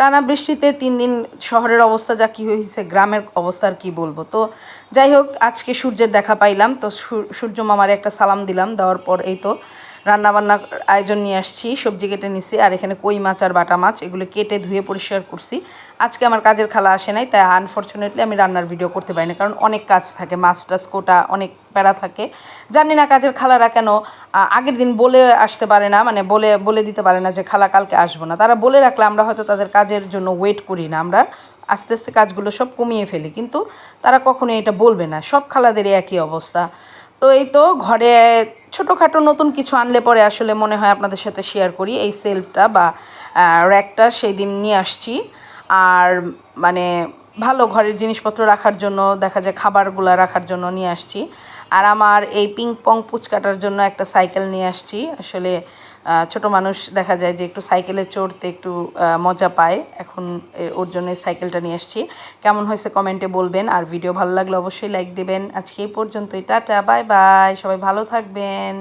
টানা বৃষ্টিতে তিন দিন শহরের অবস্থা যা কী হয়েছে, গ্রামের অবস্থার কি বলব। তো যাই হোক, আজকে সূর্যের দেখা পাইলাম। তো সূর্য মামারে একটা সালাম দিলাম, দেওয়ার পর এই তো রান্নাবান্নার আয়োজন নিয়ে আসছি, সবজি কেটে নিছি, আর এখানে কই মাছ আর বাটা মাছ, এগুলো কেটে ধুয়ে পরিষ্কার করছি। আজকে আমার কাজের খালা আসে নাই, তাই আনফর্চুনেটলি আমি রান্নার ভিডিও করতে পারি না, কারণ অনেক কাজ থাকে, মাছ টাছ কোটা অনেক প্যারা থাকে। জানি না কাজের খালারা কেন আগের দিন বলে আসতে পারে না মানে বলে বলে দিতে পারে না যে খালা কালকে আসব না। তারা বলে রাখলে আমরা হয়তো তাদের কাজের জন্য ওয়েট করি না, আমরা আস্তে আস্তে কাজগুলো সব কমিয়ে ফেলি, কিন্তু তারা কখনোই এটা বলবে না, সব খালাদেরই একই অবস্থা। তো এই তো ঘরে ছোটোখাটো নতুন কিছু আনলে পরে আসলে মনে হয় আপনাদের সাথে শেয়ার করি। এই সেলফটা বা র্যাকটা সেই দিন নিয়ে আসছি। আর মানে ভালো ঘরের জিনিসপত্র রাখার জন্য, দেখা যায় খাবারগুলো রাখার জন্য নিয়ে আসছি। আর আমার এই পিং পং পুচকাটার জন্য একটা সাইকেল নিয়ে আসছি। আসলে ছোট মানুষ দেখা যায় যে একটু সাইকেলে চড়তে একটু মজা পায়। এখন ওর জন্য সাইকেলটা নিয়ে আসছি। কেমন হয়েছে কমেন্টে বলবেন। আর ভিডিও ভালো লাগলে অবশ্যই লাইক দেবেন। আজকে এই পর্যন্তই। টাটা বাই বাই সবাই ভালো থাকবেন।